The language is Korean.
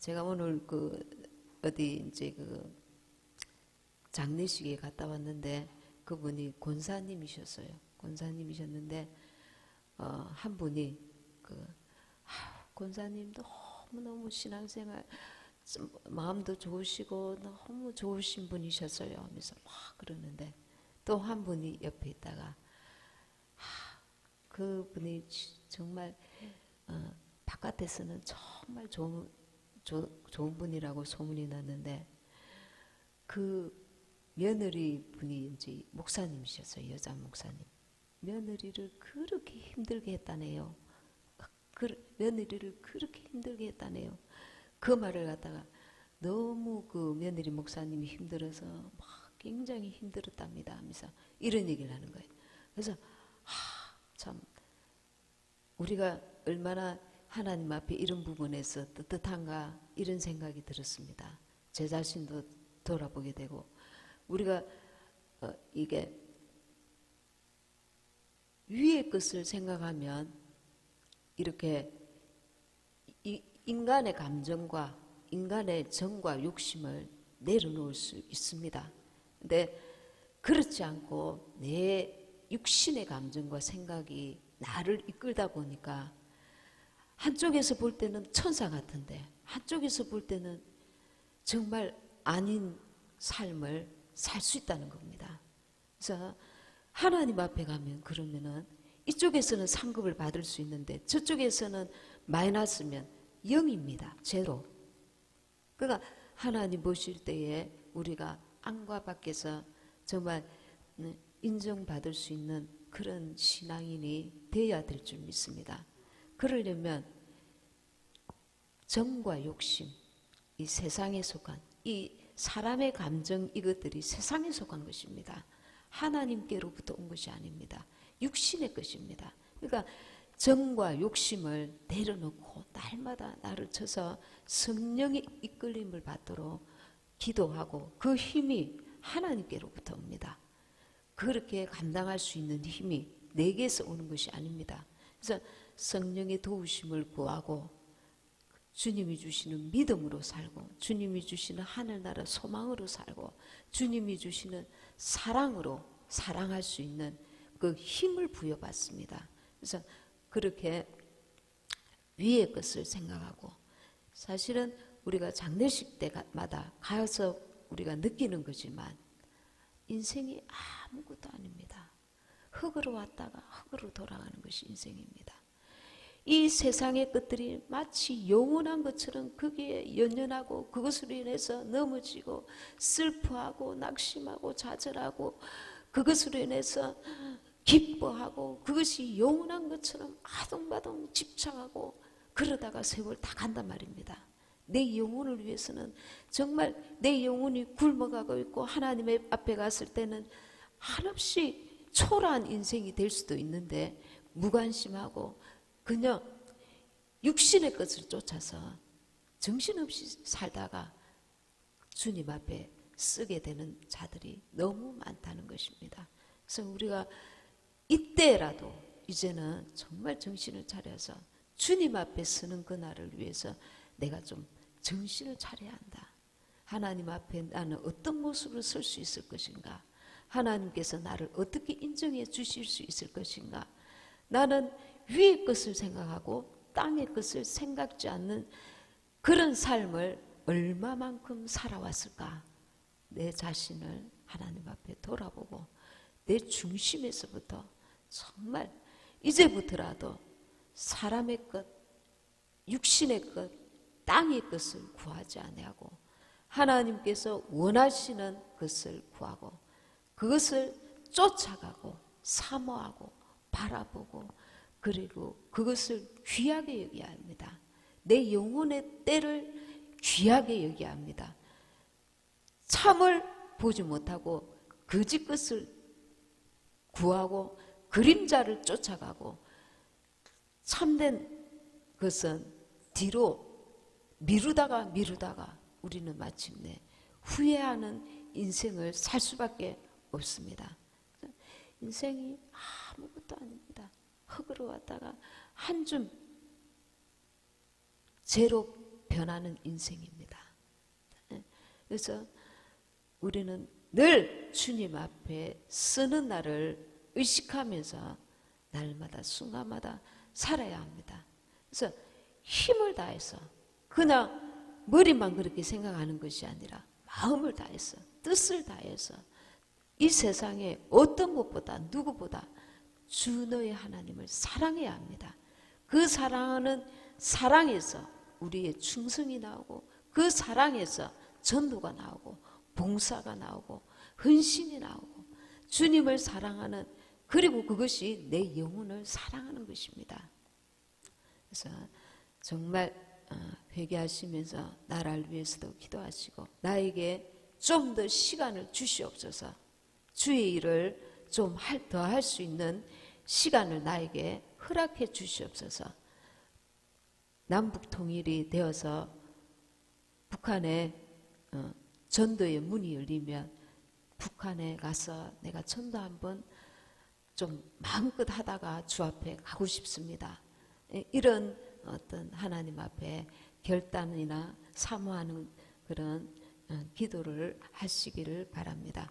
제가 오늘 그 어디 이제 그 장례식에 갔다 왔는데 그분이 권사님이셨어요. 권사님이셨는데 어, 한 분이 그 아, 권사님도 너무 너무 신앙생활 좀 마음도 좋으시고 너무 좋으신 분이셨어요. 하면서 막 그러는데 또 한 분이 옆에 있다가 아, 그 분이 지- 정말 어, 바깥에서는 정말 좋은 조, 좋은 분이라고 소문이 났는데 그 며느리 분이 이제 목사님이셨어요 여자 목사님. 며느리를 그렇게 힘들게 했다네요. 그, 며느리를 그렇게 힘들게 했다네요. 그 말을 갖다가 너무 그 며느리 목사님이 힘들어서 막 굉장히 힘들었답니다 하면서 이런 얘기를 하는 거예요. 그래서 아, 참 우리가 얼마나 하나님 앞에 이런 부분에서 뜨뜻한가 이런 생각이 들었습니다. 제 자신도 돌아보게 되고 우리가 어, 이게 위의 것을 생각하면 이렇게 이 인간의 감정과 인간의 정과 욕심을 내려놓을 수 있습니다. 근데 그렇지 않고 내 육신의 감정과 생각이 나를 이끌다 보니까 한쪽에서 볼 때는 천사 같은데 한쪽에서 볼 때는 정말 아닌 삶을 살 수 있다는 겁니다. 그래서 하나님 앞에 가면 그러면은 이쪽에서는 상급을 받을 수 있는데 저쪽에서는 마이너스면 0입니다. 제로. 그러니까 하나님 보실 때에 우리가 안과 밖에서 정말 네, 인정받을 수 있는 그런 신앙인이 되어야 될 줄 믿습니다. 그러려면 정과 욕심, 이 세상에 속한 이 사람의 감정 이것들이 세상에 속한 것입니다. 하나님께로부터 온 것이 아닙니다. 육신의 것입니다. 그러니까 정과 욕심을 내려놓고 날마다 나를 쳐서 성령의 이끌림을 받도록 기도하고 그 힘이 하나님께로부터 옵니다. 그렇게 감당할 수 있는 힘이 내게서 오는 것이 아닙니다. 그래서 성령의 도우심을 구하고 주님이 주시는 믿음으로 살고 주님이 주시는 하늘나라 소망으로 살고 주님이 주시는 사랑으로 사랑할 수 있는 그 힘을 부여받습니다. 그래서 그렇게 위의 것을 생각하고 사실은 우리가 장례식 때마다 가서 우리가 느끼는 거지만 인생이 아무것도 아닙니다. 흙으로 왔다가 흙으로 돌아가는 것이 인생입니다. 이 세상의 것들이 마치 영원한 것처럼 거기에 연연하고 그것으로 인해서 넘어지고 슬퍼하고 낙심하고 좌절하고 그것으로 인해서 기뻐하고 그것이 영원한 것처럼 아동바동 집착하고 그러다가 세월 다 간단 말입니다. 내 영혼을 위해서는 정말 내 영혼이 굶어가고 있고 하나님의 앞에 갔을 때는 한없이 초라한 인생이 될 수도 있는데 무관심하고 그냥 육신의 것을 쫓아서 정신없이 살다가 주님 앞에 쓰게 되는 자들이 너무 많다는 것입니다. 그래서 우리가 이때라도 이제는 정말 정신을 차려서 주님 앞에 서는 그날을 위해서 내가 좀 정신을 차려야 한다. 하나님 앞에 나는 어떤 모습으로 설 수 있을 것인가? 하나님께서 나를 어떻게 인정해 주실 수 있을 것인가? 나는 위의 것을 생각하고 땅의 것을 생각지 않는 그런 삶을 얼마만큼 살아왔을까? 내 자신을 하나님 앞에 돌아보고 내 중심에서부터 정말 이제부터라도 사람의 것, 육신의 것, 땅의 것을 구하지 아니하고 하나님께서 원하시는 것을 구하고 그것을 쫓아가고 사모하고 바라보고 그리고 그것을 귀하게 여겨야 합니다. 내 영혼의 때를 귀하게 여겨야 합니다. 참을 보지 못하고 거짓 것을 구하고 그림자를 쫓아가고 참된 것은 뒤로 미루다가 미루다가 우리는 마침내 후회하는 인생을 살 수밖에 없습니다. 인생이 아무것도 아닙니다. 흙으로 왔다가 한줌 제로 변하는 인생입니다. 예. 그래서 우리는 늘 주님 앞에 쓰는 날을 의식하면서 날마다 순간마다 살아야 합니다. 그래서 힘을 다해서 그냥 머리만 그렇게 생각하는 것이 아니라 마음을 다해서 뜻을 다해서 이 세상에 어떤 것보다 누구보다 주 너의 하나님을 사랑해야 합니다. 그 사랑하는 사랑에서 우리의 충성이 나오고 그 사랑에서 전도가 나오고 봉사가 나오고 헌신이 나오고 주님을 사랑하는 그리고 그것이 내 영혼을 사랑하는 것입니다. 그래서 정말 어, 회개하시면서 나를 위해서도 기도하시고 나에게 좀 더 시간을 주시옵소서. 주의 일을 좀 더 할 수 있는 시간을 나에게 허락해 주시옵소서. 남북 통일이 되어서 북한에 어, 전도의 문이 열리면 북한에 가서 내가 전도 한번 좀 마음껏 하다가 주 앞에 가고 싶습니다. 예, 이런 어떤 하나님 앞에 결단이나 사모하는 그런 어, 기도를 하시기를 바랍니다.